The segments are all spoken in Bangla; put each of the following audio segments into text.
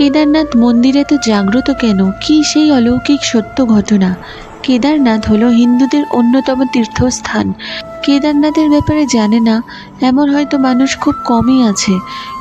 কেদারনাথ মন্দিরে তো জাগ্রত কেন? কি সেই অলৌকিক সত্য ঘটনা? কেদারনাথ হলো হিন্দুদের অন্যতম তীর্থস্থান। কেদারনাথের ব্যাপারে জানে না, এমন হয়তো মানুষ খুব কমই আছে।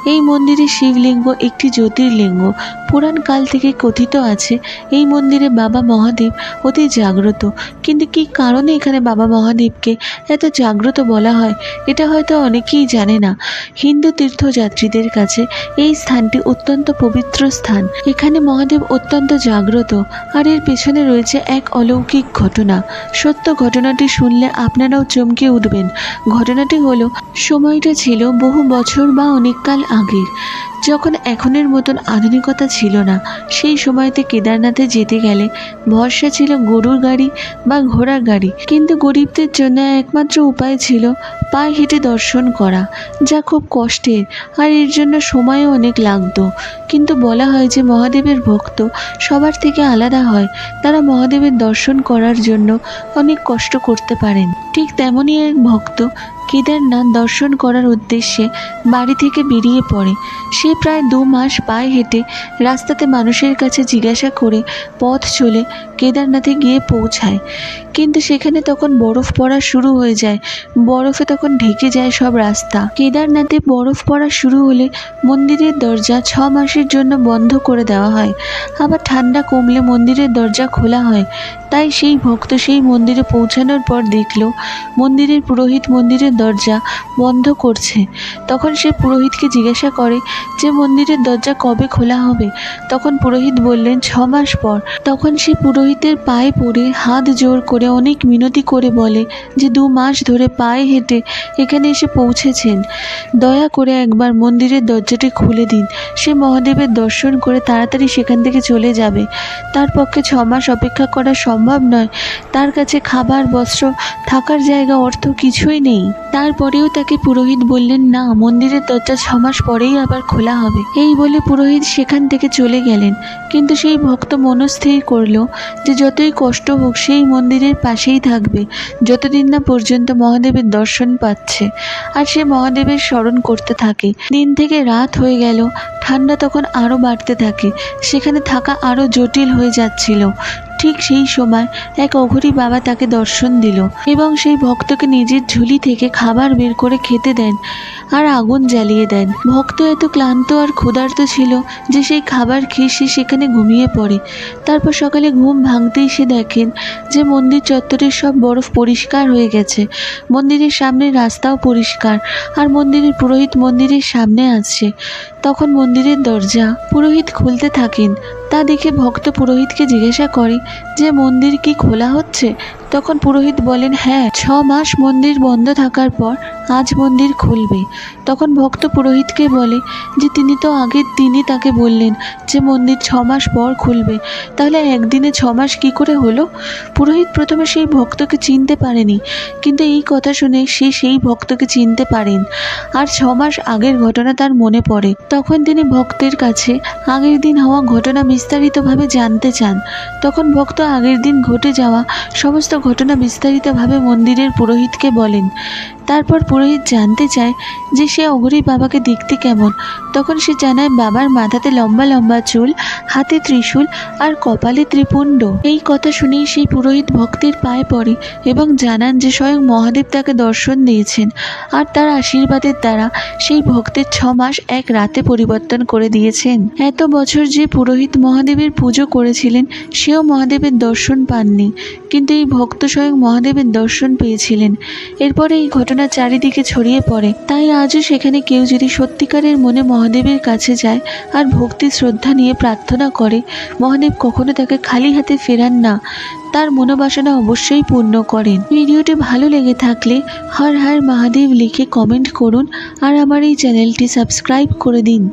এই মন্দিরে শিবলিঙ্গ একটি জ্যোতির্লিঙ্গ। পুরাণ কাল থেকে কথিত আছে, এই মন্দিরে বাবা মহাদেব অতি জাগ্রত। কিন্তু কী কারণে এখানে বাবা মহাদেবকে এত জাগ্রত বলা হয়, এটা হয়তো অনেকেই জানে না। হিন্দু তীর্থযাত্রীদের কাছে এই স্থানটি অত্যন্ত পবিত্র স্থান। এখানে মহাদেব অত্যন্ত জাগ্রত, আর এর পেছনে রয়েছে এক অলৌকিক ঘটনা। সত্য ঘটনাটি শুনলে আপনারাও চমকে উঠবেন। ঘটনাটি হলো, সময়টা ছিল বহু বছর বা অনেককাল আগের যখন এখনের মতন আধুনিকতা ছিল না, সেই সময়তে কেদারনাথে যেতে গেলে ভরসা ছিল গরুর গাড়ি বা ঘোড়ার গাড়ি। কিন্তু গরিবদের জন্য একমাত্র উপায় ছিল পায়ে হেঁটে দর্শন করা, যা খুব কষ্টের আর এর জন্য সময়ও অনেক লাগতো। কিন্তু বলা হয় যে মহাদেবের ভক্ত সবার থেকে আলাদা হয়, তারা মহাদেবের দর্শন করার জন্য অনেক কষ্ট করতে পারেন। ঠিক তেমনই এক ভক্ত কেদারনাথ দর্শন করার উদ্দেশ্যে বাড়ি থেকে বেরিয়ে পড়ে। সে প্রায় দু মাস পায়ে হেঁটে রাস্তাতে মানুষের কাছে জিজ্ঞাসা করে পথ চলে কেদারনাথে গিয়ে পৌঁছায়। কিন্তু সেখানে তখন বরফ পড়া শুরু হয়ে যায়। বরফে তখন ঢেকে যায় সব রাস্তা। কেদারনাথে বরফ পড়া শুরু হলে মন্দিরের দরজা ছ মাসের জন্য বন্ধ করে দেওয়া হয়। আবার ঠান্ডা কমলে মন্দিরের দরজা খোলা হয়। তাই সেই ভক্ত সেই মন্দিরে পৌঁছানোর পর দেখল মন্দিরের পুরোহিত মন্দিরের দরজা বন্ধ করছে। তখন সে পুরোহিতকে জিজ্ঞাসা করে যে মন্দিরের দরজা কবে খোলা হবে? তখন পুরোহিত বললেন, ছ মাস পর। তখন সে পুরোহিতের পায়ে পড়ে হাত জোর করে অনেক মিনতি করে বলে যে, দু মাস ধরে পায়ে হেঁটে এখানে এসে পৌঁছেছেন। দয়া করে একবার মন্দিরের দরজাটি খুলে দিন। সে মহাদেবের দর্শন করে তাড়াতাড়ি সেখান থেকে চলে যাবে। তার পক্ষে ছ মাস অপেক্ষা করা সম্ভব নয়। তার কাছে খাবার, বস্ত্র থাকার জায়গা অর্থ কিছুই নেই। তারপরেও তাকে পুরোহিত বললেন, না, মন্দিরের দরজা ছ মাস পরেই আবার খোলা হবে। এই বলে পুরোহিত সেখান থেকে চলে গেলেন। কিন্তু সেই ভক্ত মনস্থির করল যে যতই কষ্ট হোক, সেই মন্দিরের পাশেই থাকবে। যতদিন না পর্যন্ত মহাদেবের দর্শন পাচ্ছে। আর সে মহাদেবের স্মরণ করতে থাকে। দিন থেকে রাত হয়ে গেল। ঠান্ডা তখন আরও বাড়তে থাকে। সেখানে থাকা আরও জটিল হয়ে যাচ্ছিল। ঠিক সেই সময় এক অঘরী বাবা তাকে দর্শন দিল এবং সেই ভক্তকে নিজের ঝুলি থেকে খাবার বের করে খেতে দেন আর আগুন জ্বালিয়ে দেন। ভক্ত এত ক্লান্ত আর ক্ষুধার্ত ছিল যে সেই খাবার খেয়ে সে সেখানে ঘুমিয়ে পড়ে। তারপর সকালে ঘুম ভাঙতেই সে দেখেন যে মন্দির চত্বরের সব বরফ পরিষ্কার হয়ে গেছে। মন্দিরের সামনে রাস্তাও পরিষ্কার আর মন্দিরের পুরোহিত মন্দিরের সামনে আছে তখন মন্দিরের দরজা পুরোহিত খুলতে থাকেন। তা দেখে ভক্ত পুরোহিতকে জিজ্ঞাসা করে যে মন্দির কি খোলা হচ্ছে? তখন পুরোহিত বলেন হ্যাঁ ছ মাস মন্দির বন্ধ থাকার পর আজ মন্দির খুলবে। তখন ভক্ত পুরোহিতকে বলে, যে তিনি তো আগের দিনই তাকে বললেন যে মন্দির ছ মাস পর খুলবে। তাহলে একদিনে ছ মাস কী করে হলো? পুরোহিত প্রথমে সেই ভক্তকে চিনতে পারেনি, কিন্তু এই কথা শুনে সে সেই ভক্তকে চিনতে পারেন। আর ছ মাস আগের ঘটনা তার মনে পড়ে। তখন তিনি ভক্তের কাছে আগের দিন হওয়া ঘটনা বিস্তারিতভাবে জানতে চান। তখন ভক্ত আগের দিন ঘটে যাওয়া সমস্ত ঘটনা বিস্তারিতভাবে মন্দিরের পুরোহিতকে বলেন। তারপর পুরোহিত জানতে চায় যে সে অঘরী বাবাকে দেখতে কেমন। তখন সে জানায়, বাবার মাথাতে লম্বা লম্বা চুল, হাতে ত্রিশূল আর কপালে ত্রিপুণ্ড। এই কথা শুনেই সেই পুরোহিত ভক্তের পায়ে পড়ে এবং জানান যে স্বয়ং মহাদেব তাকে দর্শন দিয়েছেন আর তার আশীর্বাদের দ্বারা সেই ভক্তের ছ মাস এক রাতে পরিবর্তন করে দিয়েছেন। এত বছর যে পুরোহিত মহাদেবের পুজো করেছিলেন, সেও মহাদেবের দর্শন পাননি। কিন্তু এই ভক্ত স্বয়ং মহাদেবের দর্শন পেয়েছিলেন। এরপরে এই ঘটনা চারিদিকে ছড়িয়ে পড়ে। তাই আজও সেখানে কেউ যদি সত্যিকারের মনে মহাদেবের কাছে যায় আর ভক্তি শ্রদ্ধা নিয়ে প্রার্থনা করে, মহাদেব কখনো তাকে খালি হাতে ফেরান না। তার মনোবাসনা অবশ্যই পূর্ণ করেন। ভিডিওটি ভালো লেগে থাকলে হর হর মহাদেব লিখে কমেন্ট করুন আর আমার এই চ্যানেলটি সাবস্ক্রাইব করে দিন।